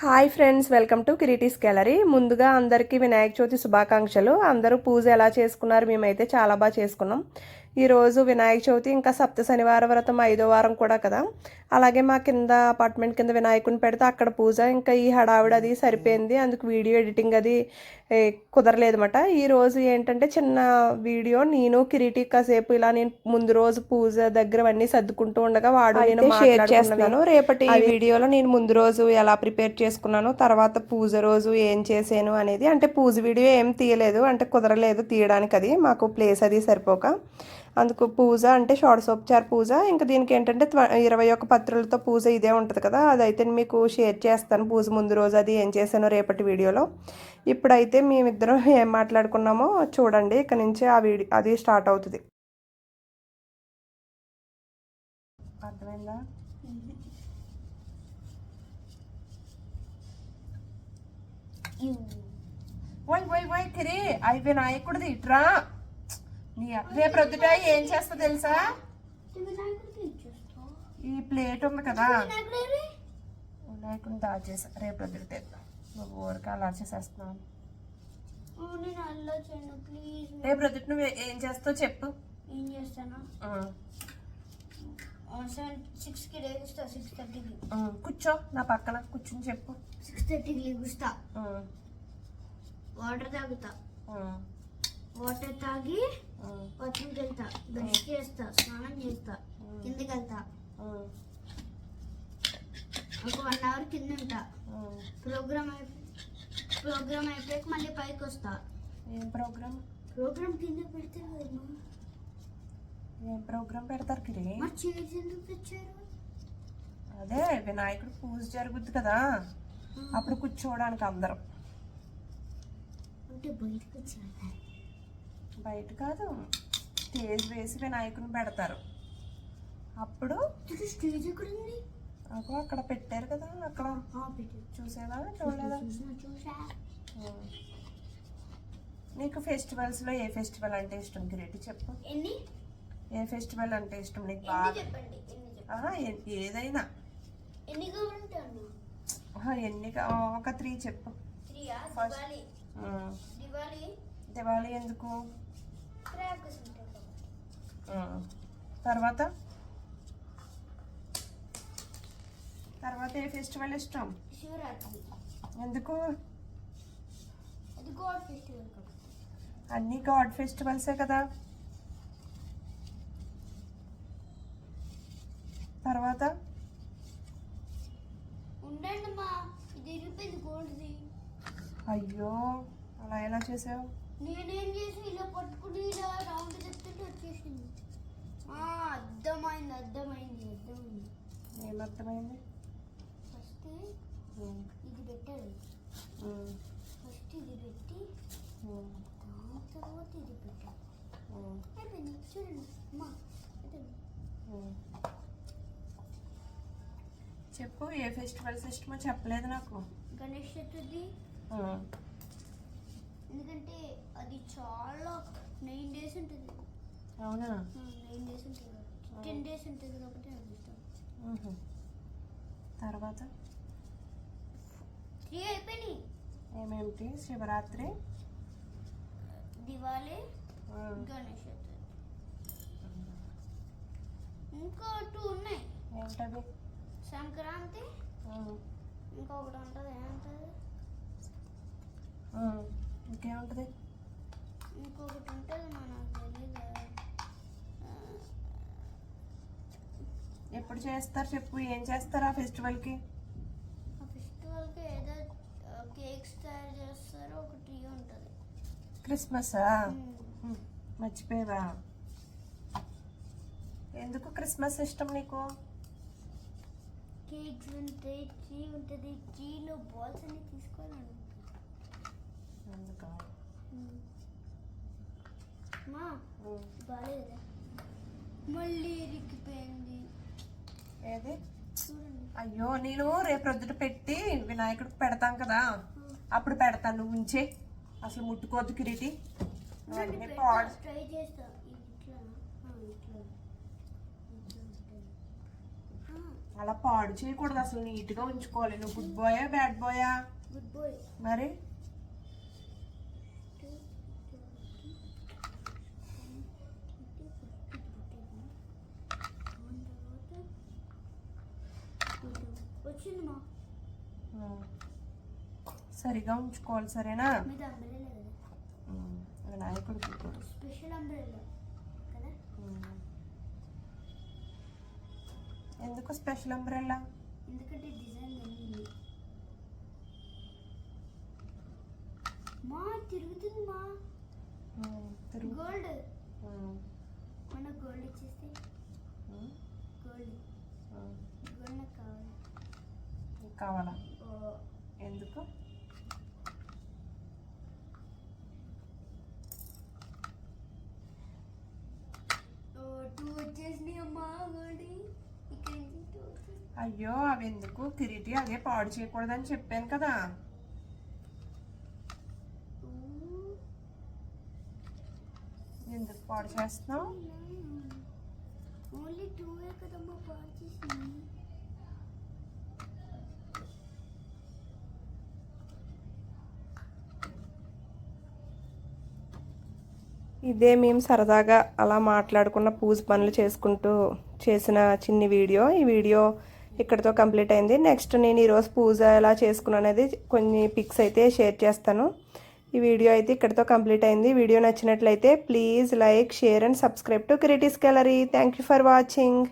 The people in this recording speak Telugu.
Hi friends welcome to Kiriti's gallery. ముందుగా అందరికీ వినాయక చవితి శుభాకాంక్షలు. అందరూ పూజ ఎలా చేసుకున్నారు? మేమైతే చాలా బాగా చేసుకున్నాం. ఈరోజు వినాయక చవితి ఇంకా సప్త శనివార వ్రతం ఐదో వారం కూడా కదా. అలాగే మా కింద అపార్ట్మెంట్ కింద వినాయకుని పెడితే అక్కడ పూజ ఇంకా ఈ హడావిడి అది సరిపోయింది. అందుకు వీడియో ఎడిటింగ్ అది కుదరలేదన్నమాట. ఈ రోజు ఏంటంటే చిన్న వీడియో నేను కిరీటి కాసేపు ఇలా నేను ముందు రోజు పూజ దగ్గర అన్నీ సర్దుకుంటూ ఉండగా వాడు నేను షేర్ చేస్తున్నాను. రేపటి ఈ వీడియోలో నేను ముందు రోజు ఎలా ప్రిపేర్ చేసుకున్నాను తర్వాత పూజ రోజు ఏం చేశాను అనేది అంటే పూజ వీడియో ఏం తీయలేదు అంటే కుదరలేదు తీయడానికి అది మాకు ప్లేస్ అది సరిపోక. అందుకు పూజ అంటే షోడశోపచార పూజ. ఇంకా దీనికి ఏంటంటే ఇరవై ఒక్క పత్రులతో పూజ ఇదే ఉంటుంది కదా. అదైతే మీకు షేర్ చేస్తాను పూజ ముందు రోజు అది ఏం చేశానో రేపటి వీడియోలో. ఇప్పుడైతే మేమిద్దరం ఏం మాట్లాడుకున్నామో చూడండి. ఇక్కడ నుంచి ఆ వీడియో అది స్టార్ట్ అవుతుంది. అర్థమైందా? వై వై వై కిరి అవి వినాయకుడిది ఇట్రా రేపు రొద్దుట ఏం చేస్తా తెలుసా? ఈ ప్లేట్ ఉంది కదా. వినాయకుడిని దాచేసా రేపు రొద్దుట తెద్దాం. నువ్వు ఊరికే అలా చేసేస్తున్నావు రేపు రొద్దుట నువ్వు ఏం చేస్తావు చెప్పు. ఏం చేస్తాను? సిక్స్కి లేగుస్తా సిక్స్ థర్టీకి. కూర్చో నా పక్కన కూర్చుని చెప్పు. సిక్స్ థర్టీకి లేగుస్తా. వాటర్ తాగుతా. వాటర్ తాగి బాత్రూమ్కి వెళ్తా. బ్రష్ చేస్తా స్నానం చేస్తా కిందకి వెళ్తా. ఒక వన్ అవర్ కింద ఉంటా. ప్రోగ్రామ్ అయిపో ప్రోగ్రామ్ అయిపోయాక మళ్ళీ పైకి వస్తా. ఏం ప్రోగ్రామ్? ప్రోగ్రామ్ కింద కదమ్మా ఏం ప్రోగ్రామ్ పెడతారు కిరి? చైర్స్ ఎందుకు తెచ్చారు? అదే వినాయకుడు పూజ జరుగుద్ది కదా. అప్పుడు కూర్చోవడానికి అందరం. అంటే బయటకు వచ్చారు బయట కాదు స్టేజ్ వేసి వినాయకుని పెడతారు. అప్పుడు స్టేజ్ అగో అక్కడ పెట్టారు కదా అక్కడ. చూసేదా చూడలేదా. నీకు ఫెస్టివల్స్లో ఏ ఫెస్టివల్ అంటే ఇష్టం? కిరీటి చెప్పు. ఏ ఫెస్టివల్ అంటే ఇష్టం నీకు బాగా? ఏదైనా. ఎన్ని ఒక త్రీ చెప్పు. First. దివాళీ ఎందుకు. తర్వాత? తర్వాత ఏ ఫెస్టివల్ ఇష్టం? ఎందుకు? అన్ని గాడ్ ఫెస్టివల్సే కదా. తర్వాత? అయ్యో అలా ఎలా చేసావు? నేనేం చేసి ఇలా పట్టుకుని ఇలా రౌండ్ చెప్తుంటే వచ్చేసింది అర్థమైంది అర్థమైంది అర్థమైంది ఏమర్థమైంది ఫస్ట్ ఉం. ఇది పెట్టాలి. ఫస్ట్ ఇది పెట్టి. దాని తర్వాత ఇది పెట్టాలి. అయిపోయింది చూడండి అమ్మా. చెప్పు ఏ ఫెస్టివల్స్ ఇష్టమో చెప్పలేదు నాకు గణేష్ చతుర్థి. ఎందుకంటే అది చాలా నైన్ డేస్ ఉంటుంది. అవునా? నైన్ డేస్ ఉంటుంది. టెన్ డేస్ ఉంటుంది కాబట్టి నాకు ఇష్టం. తర్వాత? త్రీ అయిపోయినాయి. ఏమేమిటి? శివరాత్రి? దివాళీ. గణేష్ చతుర్థి ఇంకా టూ ఉన్నాయి. ఏంటవి? సంక్రాంతి. ఇంకొకటి ఉంటుంది. ఏముంటుంది? ఉం. ఇంకేముంటది? ఇంకొకటి ఉంటుంది మనకు తెలియదు ఎప్పుడు చేస్తారు చెప్పు ఏం చేస్తారు ఆ ఫెస్టివల్కి? ఆ ఫెస్టివల్కి ఏదో కేక్స్ తయారు చేస్తారు ఒక ట్రీ ఉంటుంది. క్రిస్మసా. మర్చిపోయావా? ఎందుకు క్రిస్మస్ ఇష్టం నీకు? కేక్స్ ఉంటాయి ట్రీ ఉంటుంది ట్రీలో బాల్స్ అన్ని తీసుకోవాలను మా. బాగాలేదా మళ్ళీ ఇరికిపోయింది. ఏది? అయ్యో నేను రేపు రొద్దుట పెట్టి వినాయకుడికి పెడతాం కదా. అప్పుడు పెడతాను నువ్వు ఉంచే. అసలు ముట్టుకోవద్దు కిరీటి. అలా పాడు చేయకూడదు అసలు నీట్గా ఉంచుకోవాలి. నువ్వు గుడ్ బాయా బ్యాడ్ బాయ్. మరి? సరిగా ఉంచుకోవాలి సరేనా మీద అంబ్రెల్లా కదా ఉమ్. వినాయకుడికి కూడా. స్పెషల్. ఎందుకు స్పెషల్ అంబ్రెల్లా ఎందుకంటే డిజైన్ మా తిరుగుతుంది మా ఉమ్. తిరుగు గోల్డ్. మన గోల్డ్ ఇచ్చేస్తే. గోల్డ్. గోల్డ్ నాకు కావాలి కావాలా ఓ ఎందుకు ఓ టూ వచ్చేసినాయి అమ్మా గోల్డ్ ఇక్కడ నుంచి టూ వచ్చేసి అయ్యో అవి ఎందుకు కిరీటి అదే పాడు చేయకూడదని చెప్పాను కదా. ఎందుకు పాడు చేస్తున్నావు? ఓన్లీ టూ కదమ్మా పాడు చేసింది? ఇదే మేము సరదాగా అలా మాట్లాడుకున్న పూజ పనులు చేసుకుంటూ చేసిన చిన్ని వీడియో. ఈ వీడియో ఇక్కడితో కంప్లీట్ అయింది. నెక్స్ట్ నేను ఈరోజు పూజ ఎలా చేసుకున్నాను అనేది కొన్ని పిక్స్ అయితే షేర్ చేస్తాను. ఈ వీడియో అయితే ఇక్కడితో కంప్లీట్ అయింది. వీడియో నచ్చినట్లయితే please like share and subscribe to Kiriti's gallery thank you for watching